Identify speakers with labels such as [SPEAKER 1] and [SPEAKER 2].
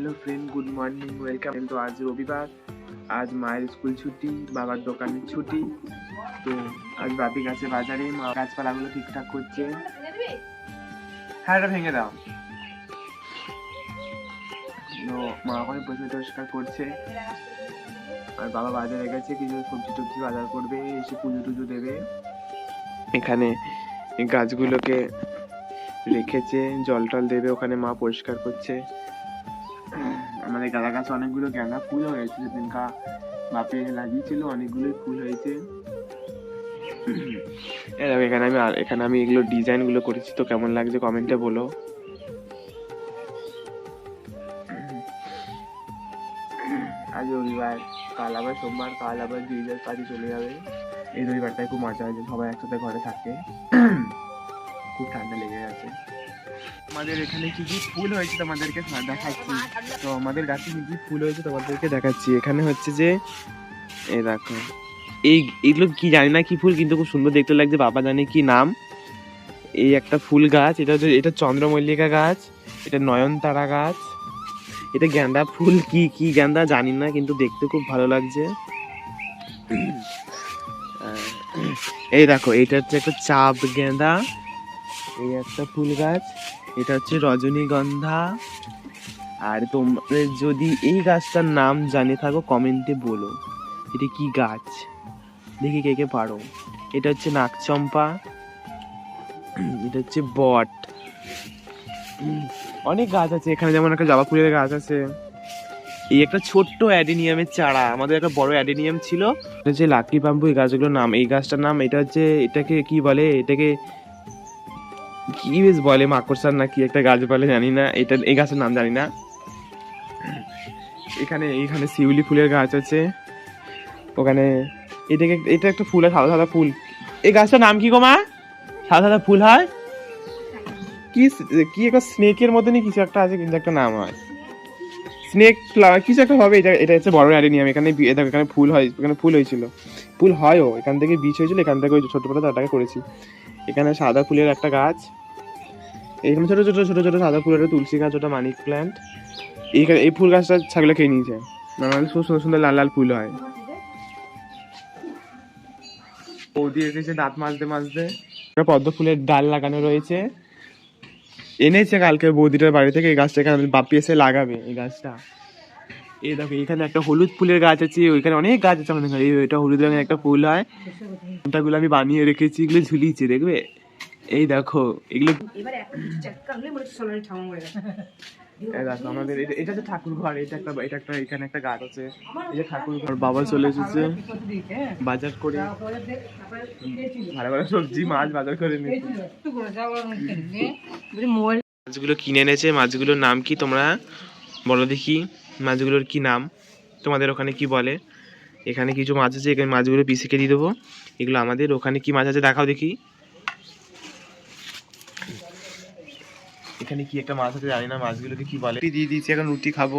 [SPEAKER 1] Hello friend good morning welcome তো আজ রবিবার আজ মায়ের স্কুল ছুটি বাবার দোকানের ছুটি তো আজ বাপি গেছে বাজারে মা গাছপালাগুলো ঠিকঠাক করছে হ্যাঁ এটা ভেঙে দাও। তো মা ওখানে পরিষ্কার টরিষ্কার করছে। আর বাবা বাজারে গেছে, কিছু সবজি টবজি বাজার করবে, এসে পুজো টুজো দেবে। এখানে গাছগুলোকে রেখেছে, জল টল দেবে, ওখানে মা পরিষ্কার করছে। আমাদের গাঁদা গাছে অনেকগুলো গাঁদা ফুল হয়েছে, সেদিনকা বাপে লাগিয়েছিল, অনেকগুলোই ফুল হয়েছে। এখানে আমি এখানে আমি এগুলো ডিজাইনগুলো করেছি, তো কেমন লাগছে কমেন্টে বলো। আজ রবিবার, কাল আবার সোমবার, কাল আবার গির্জার কাজে চলে যাবে। এই রবিবারটায় খুব মজা হয়েছে, সবাই একসাথে ঘরে থাকে। খুব ঠান্ডা লেগে গেছে। আমাদের এখানে কি কি ফুল হয়েছে তোমাদেরকে দেখাচ্ছি? তো আমাদের গাছে কি কি ফুল হয়েছে তোমাদেরকে দেখাচ্ছি। এখানে হচ্ছে যে এই দেখো, এই, এগুলো কি জানি না কি ফুল, কিন্তু খুব সুন্দর দেখতে লাগছে। বাবা জানে কি নাম। এই একটা ফুল গাছ, এটা হচ্ছে, এটা চন্দ্রমল্লিকা গাছ, এটা নয়নতারা গাছ। এটা গেঁদা ফুল, কি কি গেঁদা জানি না, কিন্তু দেখতে খুব ভালো লাগছে। এই দেখো এটা হচ্ছে একটা চাপ গেঁদা এই একটা ফুল গাছ। এটা হচ্ছে রজনীগন্ধা। আর তোমাদের যদি এই গাছটার নাম জানে থাকো, কমেন্টে বলো। এটা কি গাছ? দেখি কে কে পারো। এটা হচ্ছে নাকচম্পা এটা হচ্ছে বট। অনেক গাছ আছে এখানে, যেমন একটা জবা ফুলের গাছ আছে। এই একটা ছোট্ট অ্যাডেনিয়ামের চারা। আমাদের একটা বড় অ্যাডেনিয়াম ছিল। এটা হচ্ছে লাকি বাম্বু এই গাছগুলোর নাম। এই গাছটার নাম, এটা হচ্ছে, এটাকে কি বলে? এটাকে কি বেশ বলে মাকড়সার না কি একটা গাছ বলে জানি না, এটা এই গাছের নাম জানি না। এখানে এখানে শিউলি ফুলের গাছ আছে। ওখানে এটাকে, এটা একটা ফুল হয়, সাদা সাদা ফুল। এই গাছটার নাম কি গো মা? সাদা সাদা ফুল হয়? কি কি একটা স্নেকের মতনই কিছু একটা আছে, কিন্তু একটা নাম হয়। স্নেক ফ্লাওয়ার কিছু একটা হবে, এটা এটা হচ্ছে বড় অ্যাডেনিয়াম এখানে এখানে ফুল হয়, এখানে ফুল হয়েছিল। ফুল হয়ও, এখান থেকে বীজ হয়েছিল, এখান থেকে ওই ছোট তাটাকে করেছি। এখানে সাদা ফুলের একটা গাছ। এখানে ছোট ছোট ছোট ছোট সাদা ফুলের তুলসী গাছ, ওটা মানি প্ল্যান্ট এইখানে এই ফুল গাছটা ছাগলে খেয়ে নিয়েছে। নাহলে খুব সুন্দর সুন্দর লাল লাল ফুল হয়। বৌদি এসেছে দাঁত মাজতে মাজতে। পদ্ম ফুলের ডাল লাগানো রয়েছে। এনেছে কালকে বৌদিটার বাড়ি থেকে, এই গাছটা এখানে বাপি এসে লাগাবে, এই গাছটা। এই দেখো এখানে একটা হলুদ ফুলের গাছ আছে, ওইখানে অনেক গাছ আছে আমাদের এটা হলুদ রঙের একটা ফুল হয়। ওটাগুলো আমি বানিয়ে রেখেছি, এগুলো ঝুলিয়েছি, দেখবে? এই দেখো এগুলো
[SPEAKER 2] হয়ে
[SPEAKER 1] দেখো আমাদের এটা এটা হচ্ছে ঠাকুর ঘর এটা একটা এটা একটা এখানে একটা গাছ আছে। এই যে ঠাকুর ঘর বাবা চলে এসেছে। বাজার করে। ভালো ভালো সবজি মাছ বাজার করে নিয়ে। মাছগুলো কিনে এনেছে। মাছগুলোর নাম কি তোমরা? বলো দেখি মাছগুলোর কি নাম? তোমাদের ওখানে কি বলে? এখানে কিছু মাছ আছে এখানে মাছগুলো পিসিকে দিয়ে দেবো। এগুলো আমাদের ওখানে কি মাছ আছে দেখাও দেখি। এখানে কি একটা মাছ আছে জানি না, মাছগুলোকে কি বলে? দিয়ে দিয়েছি, এখন রুটি খাব।